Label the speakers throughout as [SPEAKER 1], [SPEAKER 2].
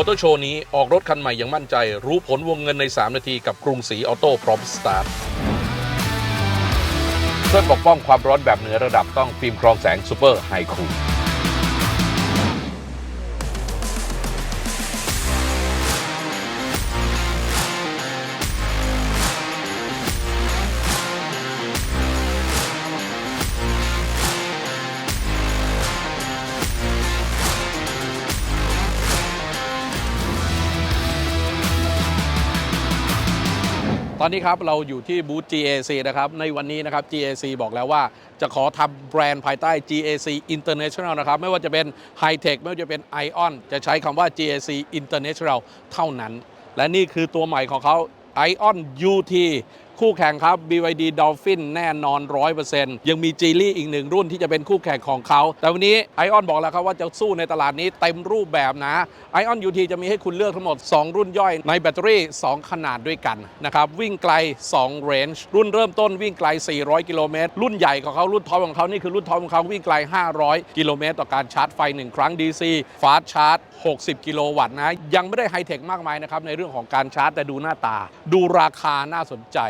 [SPEAKER 1] มอเตอร์โชว์นี้ออกรถคันใหม่อย่างมั่นใจ รู้ผลวงเงินใน 3 นาทีกับกรุงศรีออโต้พร้อมสตาร์ทเพื่อปกป้องความร้อนแบบเหนือระดับต้องฟิล์มครองแสงซูเปอร์ไฮคูล ตอนนี้ครับเราอยู่ที่บูธ GAC นะครับในวันนี้นะครับ GAC บอกแล้วว่าจะขอทำแบรนด์ภายใต้ GAC International นะครับไม่ว่าจะเป็น High Tech ไม่ว่าจะเป็น Ion จะใช้คำว่า GAC International เท่านั้น และนี่คือตัวใหม่ของเขา Ion UT คู่แข่งครับ BYD Dolphin แน่นอน 100%ยังมี g ีลี่อีกหนึ่งรุ่นที่จะเป็นคู่แข่งของเขา แต่วันนี้ Ion บอกแล้วครับว่าจะสู้ในตลาดนี้เต็มรูปแบบนะ Ion UT จะมีให้คุณเลือกทั้งหมด 2 รุ่นย่อยในแบตเตอรี่ 2 ขนาดด้วยกันนะครับ วิ่งไกล2 range รุ่นเริ่มต้นวิ่งไกล 400 กิโลเมตร รุ่นใหญ่ของเขารุ่นท็อปของเขานี่คือรุ่นท็อปของเขาวิ่งไกล 500 กิโลเมตร ต่อการชาร์จไฟ 1 ครั้ง DC Fast Charge 60 กิโลวัตต์นะยังไม่ได้ไฮเทคมากมายนะครับในเรื่องของการชาร์จแต่ดูหน้าตา ดูราคาน่าสนใจ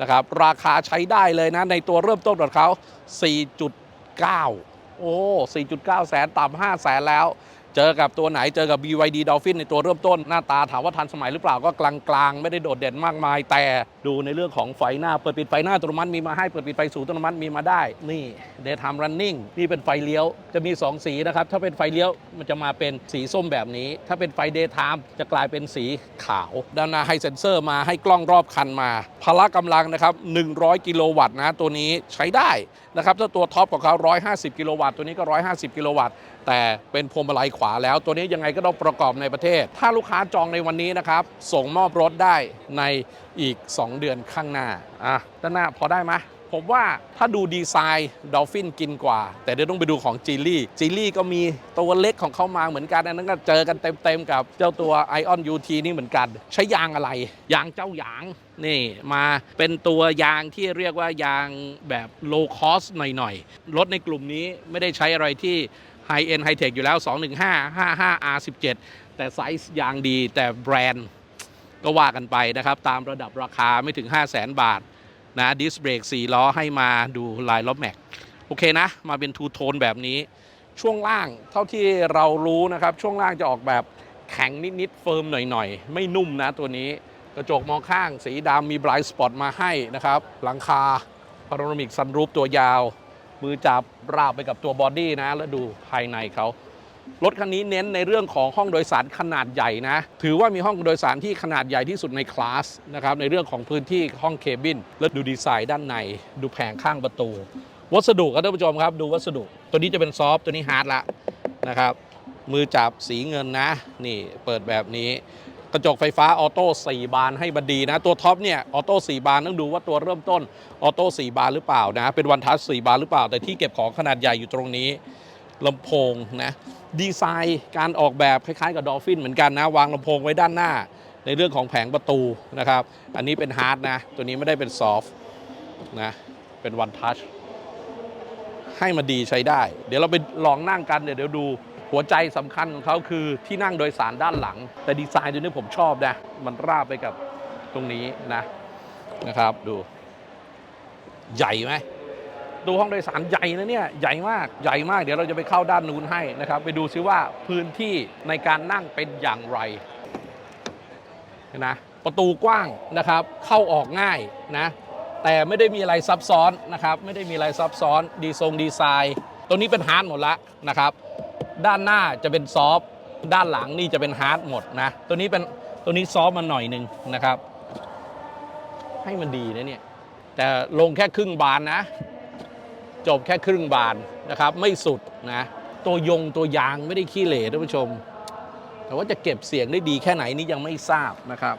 [SPEAKER 1] นะครับราคาใช้ได้เลยนะ ในตัวเริ่มต้นของเขา4.9 โอ้ 4.9 แสนต่ำ5แสนแล้ว เจอกับตัวไหนเจอกับ BYD Dolphin ในตัวเริ่มต้นหน้าตาถามว่าทันสมัยหรือเปล่าก็กลางๆ ไม่ได้โดดเด่นมากมาย แต่ดูในเรื่องของไฟหน้า เปิดปิดไฟหน้าอัตโนมัติมีมาให้เปิดปิดไฟสูงอัตโนมัติมีมาได้ นี่ Daytime Running นี่เป็นไฟเลี้ยวจะมี 2 สีนะครับ ถ้าเป็นไฟเลี้ยวมันจะมาเป็นสีส้มแบบนี้ ถ้าเป็นไฟ Daytime จะกลายเป็นสีขาวด้านหน้าให้เซ็นเซอร์มาให้กล้องรอบคันมาพละกำลังนะครับ100 กิโลวัตต์นะตัวนี้ใช้ได้นะครับถ้าตัวท็อปของเขา150 กิโลวัตต์ตัวนี้ก็ 150 กิโลวัตต์แต่เป็นพวงมาลัยขวาแล้ว ตัวนี้ยังไงก็ต้องประกอบในประเทศ ถ้าลูกค้าจองในวันนี้นะครับ ส่งมอบรถได้ในอีก 2 เดือนข้างหน้าอะด้านหน้าพอได้ไหมผมว่าถ้าดูดีไซน์ดอลฟินกินกว่า แต่เดี๋ยวต้องไปดูของจีลี่จีลี่ก็มีตัวเล็กของเขามาเหมือนกันอันนั้นก็เจอกันเต็มๆกับเจ้าตัว Ion UT นี่เหมือนกัน ใช้ยางอะไร ยางเจ้าหยางนี่มาเป็นตัวยางที่เรียกว่ายางแบบ low cost หน่อยๆ รถในกลุ่มนี้ไม่ได้ใช้อะไรที่ High End High Tech อยู่แล้ว 215 55 R17 แต่ไซส์ยางดีแต่แบรนด์ก็ว่ากันไปนะครับ ตามระดับราคาไม่ถึง 5 0 0แสนบาทนะดิสเบรก4ล้อให้มาดูลายล้อแม็ก โอเคนะ มาเป็นทูโทนแบบนี้ ช่วงล่างเท่าที่เรารู้นะครับ ช่วงล่างจะออกแบบแข็งนิด ๆ เฟิร์มหน่อย ๆ ไม่นุ่มนะตัวนี้กระจกมองข้างสีดำมีไบ l ายสปอตมาให้นะครับ หลังคาพาราโนมิกซันรูปตัวยาว มือจับราบไปกับตัวบอดี้นะ แล้วดูภายในเขารถคันนี้เน้นในเรื่องของห้องโดยสารขนาดใหญ่นะ ถือว่ามีห้องโดยสารที่ขนาดใหญ่ที่สุดในคลาสนะครับในเรื่องของพื้นที่ห้องเคบิน แล้วดูดีไซน์ด้านใน ดูแผงข้างประตู วัสดุครับท่านผู้ชมครับ ดูวัสดุ ตัวนี้จะเป็นซอฟต์ตัวนี้ฮาร์ดละนะครับมือจับสีเงินนะ นี่เปิดแบบนี้ กระจกไฟฟ้าออโต้4บานให้บันดีนะ ตัวท็อปเนี่ยออโต้4บานต้องดูว่าตัวเริ่มต้นออโต้4บานหรือเปล่านะ เป็นวันทัช4บานหรือเปล่า แต่ที่เก็บของขนาดใหญ่อยู่ตรงนี้ลำโพงนะดีไซน์การออกแบบคล้ายๆกับดอลฟินเหมือนกันนะ วางลำโพงไว้ด้านหน้า ในเรื่องของแผงประตูนะครับ อันนี้เป็นฮาร์ดนะ ตัวนี้ไม่ได้เป็นซอฟต์นะเป็นวันทัชให้มาดีใช้ได้ เดี๋ยวเราไปลองนั่งกันเดี๋ยวเดี๋ยวดู หัวใจสำคัญของเขาคือที่นั่งโดยสารด้านหลัง แต่ดีไซน์ตัวนี้ผมชอบนะ มันราบไปกับตรงนี้นะนะครับดู ใหญ่ไหมดูห้องโดยสารใหญ่นะเนี่ยใหญ่มากใหญ่มากเดี๋ยวเราจะไปเข้าด้านนู้นให้นะครับ ไปดูซิว่าพื้นที่ในการนั่งเป็นอย่างไรนะประตูกว้างนะครับ เข้าออกง่ายนะ แต่ไม่ได้มีอะไรซับซ้อนนะครับ ไม่ได้มีอะไรซับซ้อนดีทรงดีไซน์ตัวนี้เป็นฮาร์ดหมดละนะครับ ด้านหน้าจะเป็นซอฟด้านหลังนี่จะเป็นฮาร์ดหมดนะ ตัวนี้เป็นตัวนี้ซอฟมาหน่อยหนึ่งนะครับ ให้มันดีนะเนี่ย แต่ลงแค่ครึ่งบานนะ จบแค่ครึ่งบานนะครับ ไม่สุดนะ ตัวยงตัวยางไม่ได้ขี้เหร่ท่านผู้ชม แต่ว่าจะเก็บเสียงได้ดีแค่ไหนนี่ยังไม่ทราบนะครับ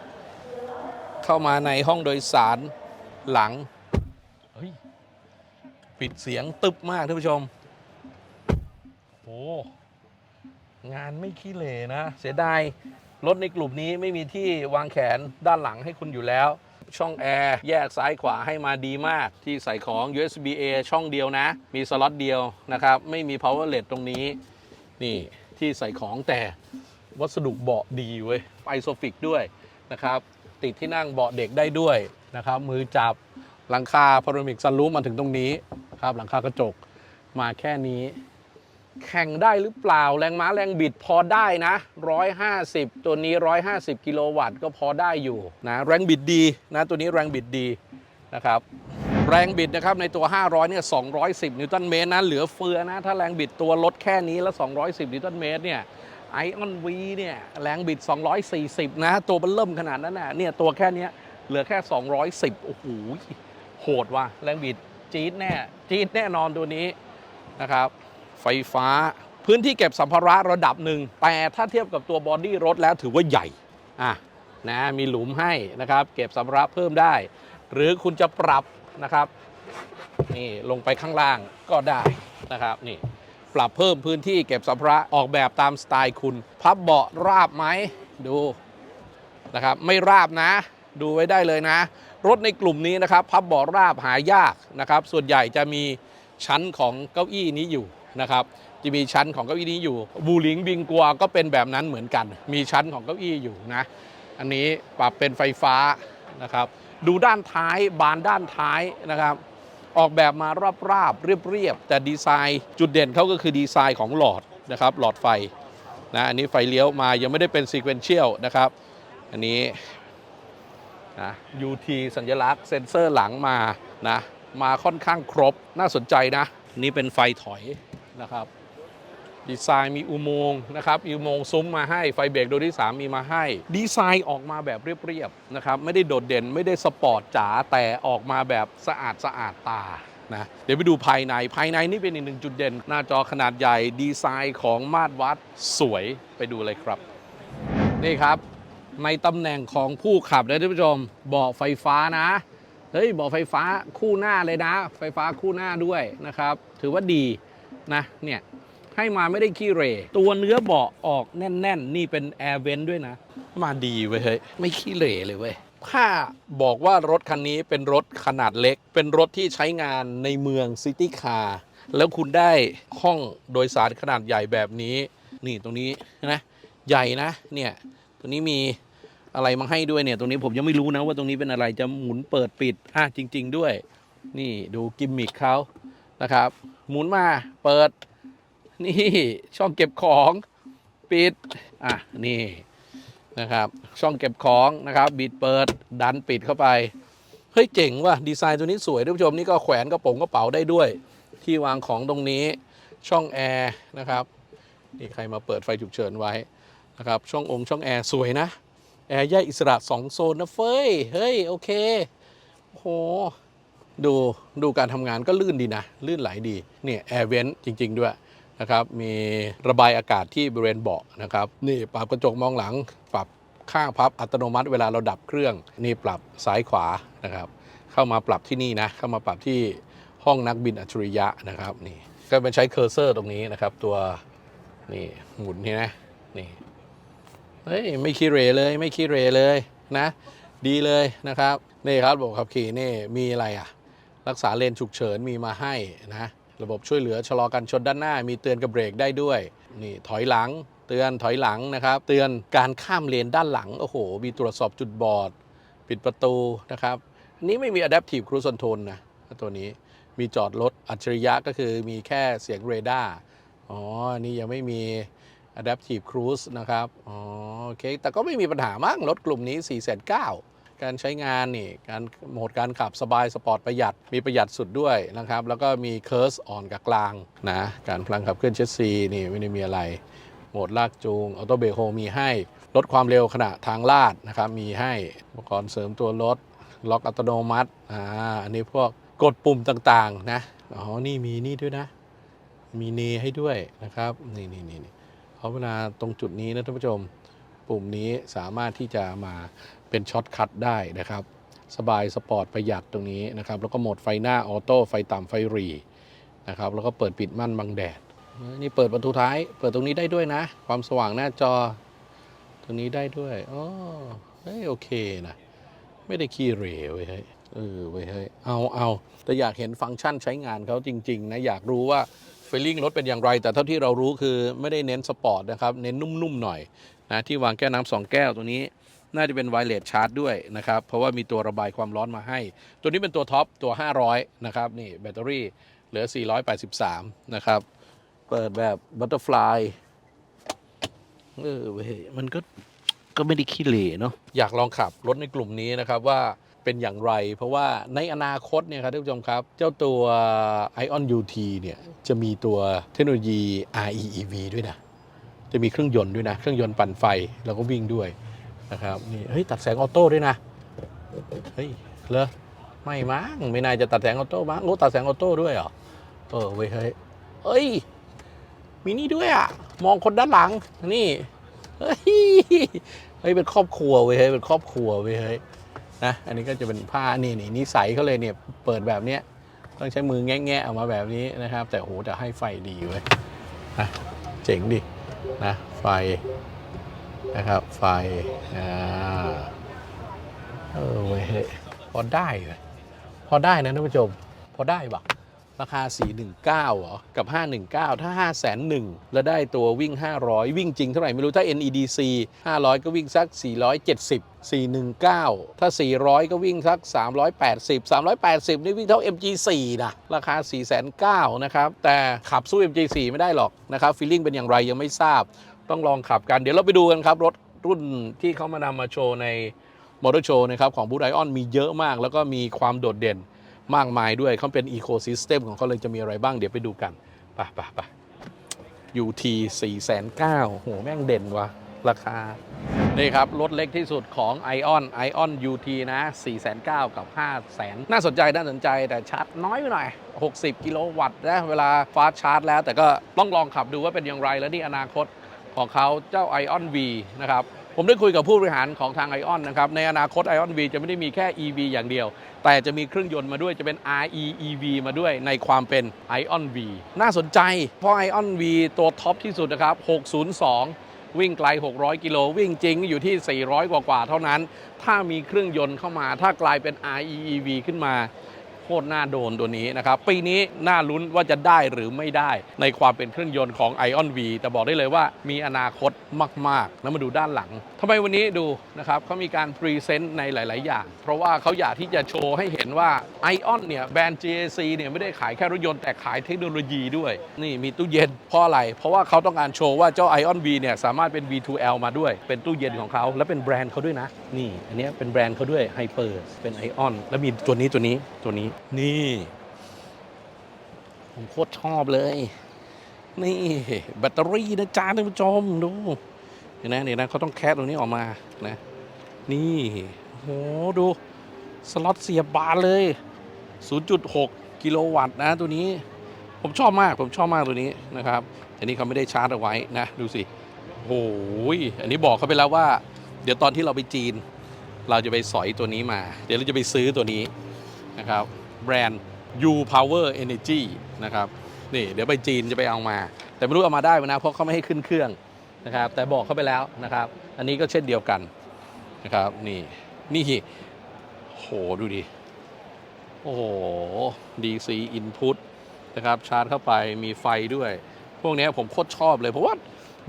[SPEAKER 1] เข้ามาในห้องโดยสารหลังปิดเสียงตึบมากท่านผู้ชมโอ้ งานไม่ขี้เหร่นะ เสียดาย รถในกลุ่มนี้ไม่มีที่วางแขนด้านหลังให้คุณอยู่แล้ว ช่องแอร์แยกซ้ายขวาให้มาดีมาก ที่ใส่ของ USB A ช่องเดียวนะ มีสล็อตเดียวนะครับ ไม่มี power LED ตรงนี้ นี่ที่ใส่ของแต่วัสดุเบาะดีเว้ยไอโซฟิกด้วยนะครับ ติดที่นั่งเบาะเด็กได้ด้วยนะครับ มือจับหลังคาพารามิกซันรูฟมาถึงตรงนี้ครับ หลังคากระจกมาแค่นี้ แข่งได้หรือเปล่า แรงม้าแรงบิดพอได้นะ 150 ตัวนี้ 150 กิโลวัตต์ก็พอได้อยู่นะแรงบิดดีนะตัวนี้แรงบิดดีนะครับแรงบิดนะครับในตัว 500 เนี่ย 210 นิวตันเมตรนะเหลือเฟือนะ ถ้าแรงบิดตัวลดแค่นี้แล้ว 210 นิวตันเมตรเนี่ยไอออนวีเนี่ยแรงบิด 240 นะ ตัวมันเริ่มขนาดนั้นน่ะเนี่ยตัวแค่นี้เหลือแค่ 210 โอ้โหโหดว่ะแรงบิดจี๊ดแน่จี๊ดแน่นอนตัวนี้นะครับ ไฟฟ้า พื้นที่เก็บสัมภาระระดับหนึ่ง แต่ถ้าเทียบกับตัวบอดี้รถแล้วถือว่าใหญ่อะนะมีหลุมให้นะครับเก็บสัมภาระเพิ่มได้ หรือคุณจะปรับนะครับนี่ลงไปข้างล่างก็ได้นะครับนี่ปรับเพิ่มพื้นที่เก็บสัมภาระออกแบบตามสไตล์คุณ พับเบาะราบไหมดูนะครับไม่ราบนะ ดูไว้ได้เลยนะ รถในกลุ่มนี้นะครับ พับเบาะราบหายากนะครับ ส่วนใหญ่จะมีชั้นของเก้าอี้นี้อยู่ นะครับจะมีชั้นของเก้าอี้นี้อยู่บูหลิงบิงกัวก็เป็นแบบนั้นเหมือนกัน มีชั้นของเก้าอี้อยู่นะ อันนี้ปรับเป็นไฟฟ้านะครับ ดูด้านท้ายบานด้านท้ายนะครับ ออกแบบมาราบเรียบๆแต่ดีไซน์จุดเด่นเขาก็คือดีไซน์ของหลอดนะครับหลอดไฟนะอันนี้ไฟเลี้ยวมายังไม่ได้เป็นซีเควนเชียลนะครับ อันนี้นะ UT สัญลักษณ์เซ็นเซอร์หลังมานะมาค่อนข้างครบน่าสนใจนะ นี่เป็นไฟถอย นะครับ ดีไซน์มีอุโมงค์นะครับอุโมงค์ซุ้มมาให้ไฟเบรกโดยที่ 3 มีมาให้ ดีไซน์ออกมาแบบเรียบๆนะครับไม่ได้โดดเด่นไม่ได้สปอร์ตจ๋าแต่ออกมาแบบสะอาดสะอาดตานะเดี๋ยวไปดูภายในภายในนี่เป็นอีกหนึ่งจุดเด่น หน้าจอขนาดใหญ่ดีไซน์ของมาตรวัดสวยไปดูเลยครับ นี่ครับ ในตำแหน่งของผู้ขับนะท่านผู้ชมเบาะไฟฟ้านะเฮ้ยเบาะไฟฟ้าคู่หน้าเลยนะ ไฟฟ้าคู่หน้าด้วยนะครับ ถือว่าดี นะเนี่ยให้มาไม่ได้ขี้เหรตัวเนื้อเบาะออกแน่น ๆ นี่เป็นแอร์เวนด้วยนะ มาดีเว้ยเฮ้ยไม่ขี้เหร่เลยเว้ยถ้าบอกว่ารถคันนี้เป็นรถขนาดเล็ก เป็นรถที่ใช้งานในเมืองซิตี้คาร์แล้วคุณได้ห้องโดยสารขนาดใหญ่แบบนี้ นี่ตรงนี้นะใหญ่นะเนี่ยตรงนี้มีอะไรมาให้ด้วยเนี่ย ตรงนี้ผมยังไม่รู้นะว่าตรงนี้เป็นอะไรจะหมุนเปิดปิดอะจริง ๆ ด้วย นี่ดูกิมมิคเขานะครับ หมุนมาเปิด นี่ช่องเก็บของปิด อะ นี่นะครับ ช่องเก็บของนะครับ บิดเปิดดันปิดเข้าไป เฮ้ย เจ๋งว่ะ ดีไซน์ตัวนี้สวยท่านผู้ชมนี่ก็แขวนกระโปรงกระเป๋าได้ด้วย ที่วางของตรงนี้ช่องแอร์นะครับนี่ใครมาเปิดไฟฉุกเฉินไว้นะครับ ช่ององค์ช่องแอร์สวยนะ แอร์แยกอิสระ 2 โซนนะเฟ้ย เฮ้ย โอเคโอ้โห ดูดูการทำงานก็ลื่นดีนะ ลื่นไหลดีเนี่ยแอร์เวนจริง ๆ ด้วยนะครับมีระบายอากาศที่บริเวณเบาะนะครับนี่ปรับกระจกมองหลัง ปรับข้างพับอัตโนมัติเวลาเราดับเครื่อง นี่ปรับซ้ายขวานะครับ เข้ามาปรับที่นี่นะ เข้ามาปรับที่ห้องนักบินอัจฉริยะนะครับนี่ก็เป็นใช้เคอร์เซอร์ตรงนี้นะครับ ตัวนี่หมุนนี่นะนี่เฮ้ยไม่ขี้เรเลยไม่ขี้เรเลยนะ ดีเลยนะครับ นี่ครับระบบขับขี่นี่มีอะไรอะ รักษาเลนฉุกเฉินมีมาให้นะระบบช่วยเหลือชะลอการชนด้านหน้า มีเตือนกับเบรกได้ด้วยนี่ถอยหลัง เตือนถอยหลังนะครับ เตือนการข้ามเลนด้านหลังโอ้โห มีตรวจสอบจุดบอด ปิดประตูนะครับนี้ไม่มี Adaptive Cruise Control นะตัวนี้มีจอดรถอัจฉริยะก็คือมีแค่เสียงเรดาร์อ๋อนี่ยังไม่มี Adaptive Cruise นะครับ อ๋อโอเค แต่ก็ไม่มีปัญหามั้งรถกลุ่มนี้ 4 9 0 0 0 การใช้งานนี่การโหมดการขับสบายสปอร์ตประหยัดมีประหยัดสุดด้วยนะครับ แล้วก็มีเคิร์สอ่อนกับกลางนะการพลังขับเคลื่อนเชสซีนี่ไม่ได้มีอะไร โหมดลากจูงออโตเบรกโฮมีให้ลดความเร็วขณะทางลาดนะครับมีให้อุปกรณ์เสริมตัวรถล็อกอัตโนมัติอ่าอันนี้พวกกดปุ่มต่างๆนะอ๋อนี่มีนี่ด้วยนะ มีเนให้ด้วยนะครับนี่นี่นี่เพราะเวลาตรงจุดนี้นะท่านผู้ชม ปุ่มนี้สามารถที่จะมา เป็นช็อตคัทได้นะครับ สบายสปอร์ตประหยัดตรงนี้นะครับ แล้วก็โหมดไฟหน้าออโต้ไฟต่ำไฟรีนะครับ แล้วก็เปิดปิดม่านบังแดด นี่เปิดประตูท้าย เปิดตรงนี้ได้ด้วยนะ ความสว่างหน้าจอ ตรงนี้ได้ด้วยอ๋อเฮ้ยโอเคนะไม่ได้ขี้เหร่เว้ยเฮ้ยเออเว้ยเฮ้ยเอาเอาแต่อยากเห็นฟังก์ชันใช้งานเขาจริง ๆ นะ อยากรู้ว่าฟลลิ่งรถเป็นอย่างไร แต่เท่าที่เรารู้คือไม่ได้เน้นสปอร์ตนะครับ เน้นนุ่ม ๆ หน่อยนะที่วางแก้วน้ำสองแก้วตัวนี้ น่าจะเป็นไวเลสชาร์จด้วยนะครับ เพราะว่ามีตัวระบายความร้อนมาให้ ตัวนี้เป็นตัวท็อปตัว 500 นะครับ นี่แบตเตอรี่เหลือ 483 นะครับ เปิดแบบบัตเตอร์ฟลายเออเว้ยมันก็ก็ไม่ได้ขี้เหร่เนาะอยากลองขับรถในกลุ่มนี้นะครับว่าเป็นอย่างไร เพราะว่าในอนาคตเนี่ยครับท่านผู้ชมครับ เจ้าตัว Ion UT เนี่ยจะมีตัวเทคโนโลยี REEV ด้วยนะ จะมีเครื่องยนต์ด้วยนะ เครื่องยนต์ปั่นไฟ แล้วก็วิ่งด้วย นะครับนี่เฮ้ยตัดแสงออโต้ด้วยนะเฮ้ยเหรอไม่มั้งไม่น่าจะตัดแสงออโต้มั้งโอ้ตัดแสงออโต้ด้วยเหรอเออเว้ยเฮ้ยเอ้ยมีนี่ด้วยอะมองคนด้านหลังนี่เฮ้ยเฮ้ยเป็นครอบครัวเว้ยเฮ้ยเป็นครอบครัวเว้ยเฮ้ยนะอันนี้ก็จะเป็นผ้านี่นี่นิสัยเขาเลยเนี่ยเปิดแบบเนี้ยต้องใช้มือแงะๆออกมาแบบนี้นะครับ แต่โหแต่ให้ไฟดีเว้ยนะเจ๋งดินะไฟ นะครับไฟอ่าเออเว้ยพอได้เลยพอได้นะท่านผู้ชม พอได้ปะราคา 419เหรอ กับ 519 ถ้า5 1 0 0 0แล้วได้ตัววิ่ง 500 วิ่งจริงเท่าไหร่ไม่รู้ ถ้า NEDC 500 ก็วิ่งสัก 470 419 ถ้า 400 ก็วิ่งสัก 380 380 นี่วิ่งเท่า MG4 นะราคา409นะครับ แต่ขับสู้ MG4 ไม่ได้หรอกนะครับฟีลลิ่งเป็นอย่างไรยังไม่ทราบ ต้องลองขับกัน เดี๋ยวเราไปดูกันครับ รถรุ่นที่เขามานำมาโชว์ในมอเตอร์โชว์นะครับของบูไดออนมีเยอะมาก แล้วก็มีความโดดเด่นมากมายด้วยเขาเป็นอีโค y ิสเต็มของเขาเลยจะมีอะไรบ้างเดี๋ยวไปดูกันไปไปไป UT 4 9 0 0โหแม่งเด่นว่ะราคา นี่ครับ รถเล็กที่สุดของ Ion Ion UT นะ 4 9 0 0 0กับ 5 0 0 0 0น่าสนใจ น่าสนใจแต่ชาร์จน้อยไปหน่อย 60 กิโลวัตต์นะ เวลาฟาสชาร์จแล้วแต่ก็ต้องลองขับดูว่าเป็นอย่างไรและนี่อนาคต ของเขาเจ้า Ion V นะครับผมได้คุยกับผู้บริหารของทาง Ion นะครับในอนาคต Ion V จะไม่ได้มีแค่ EV อย่างเดียวแต่จะมีเครื่องยนต์มาด้วยจะเป็น REEV มาด้วยในความเป็น Ion V น่าสนใจ เพราะ Ion V ตัวท็อปที่สุดนะครับ 602 วิ่งไกล 600 กิโลวิ่งจริงอยู่ที่ 400 กว่าๆเท่านั้น ถ้ามีเครื่องยนต์เข้ามา ถ้ากลายเป็น REEV ขึ้นมา ตรน่าโดนตัวนี้นะครับ ปีนี้น่าลุ้นว่าจะได้หรือไม่ได้ ในความเป็นเครื่องยนต์ของ Ion V แต่บอกได้เลยว่ามีอนาคตมากๆ แล้วมาดูด้านหลังทำไมวันนี้ดูนะครับเขามีการพรีเซนต์ในหลาย ๆ อย่าง เพราะว่าเขาอยากที่จะโชว์ให้เห็นว่า Ion เนี่ยแบรนด์ GAC เนี่ยไม่ได้ขายแค่รถยนต์แต่ขายเทคโนโลยีด้วย นี่มีตู้เย็นเพราะอะไร เพราะว่าเขาต้องการโชว์ว่าเจ้า Ion V เนี่ยสามารถเป็น V2L มาด้วย เป็นตู้เย็นของเขาและเป็นแบรนด์เขาด้วยนะ นี่ อันนี้เป็นแบรนด์เขาด้วย Hyper เป็น Ion แล้วมีตัวนี้ตัวนี้ตัวนี้นี่ ผมโคตรชอบเลย นี่ แบตเตอรี่นะจ๊ะท่านผู้ชมดู เห็นไหมเนี่ยนะเขาต้องแคสตรงนี้ออกมานะ นี่โหดู สล็อตเสียบบานเลย 0.6 กิโลวัตต์นะตัวนี้ ผมชอบมาก ผมชอบมากตัวนี้นะครับ อันนี้เขาไม่ได้ชาร์จเอาไว้นะ ดูสิโอ้ยอันนี้บอกเขาไปแล้วว่า เดี๋ยวตอนที่เราไปจีน เราจะไปสอยตัวนี้มา เดี๋ยวเราจะไปซื้อตัวนี้นะครับ แบรนด์ U Power Energy นะครับนี่เดี๋ยวไปจีนจะไปเอามา แต่ไม่รู้เอามาได้ไหมนะเพราะเขาไม่ให้ขึ้นเครื่องนะครับแต่บอกเขาไปแล้วนะครับ อันนี้ก็เช่นเดียวกันนะครับนี่นี่โหดูดิโอ้โห DC input นะครับชาร์จเข้าไปมีไฟด้วย พวกนี้ผมโคตรชอบเลยเพราะว่า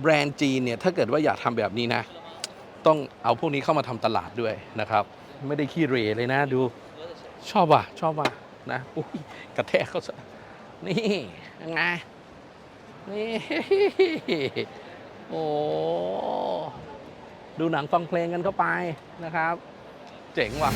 [SPEAKER 1] แบรนด์จีนเนี่ยถ้าเกิดว่าอยากทำแบบนี้นะ ต้องเอาพวกนี้เข้ามาทำตลาดด้วยนะครับ ไม่ได้ขี้เรเลยนะดูชอบว่ะชอบว่ะ นะอุ้ยกระแทกเขาซะนี่ยังไงนี่โอ้ดูหนังฟังเพลงกันเข้าไปนะครับ เจ๋งว่ะ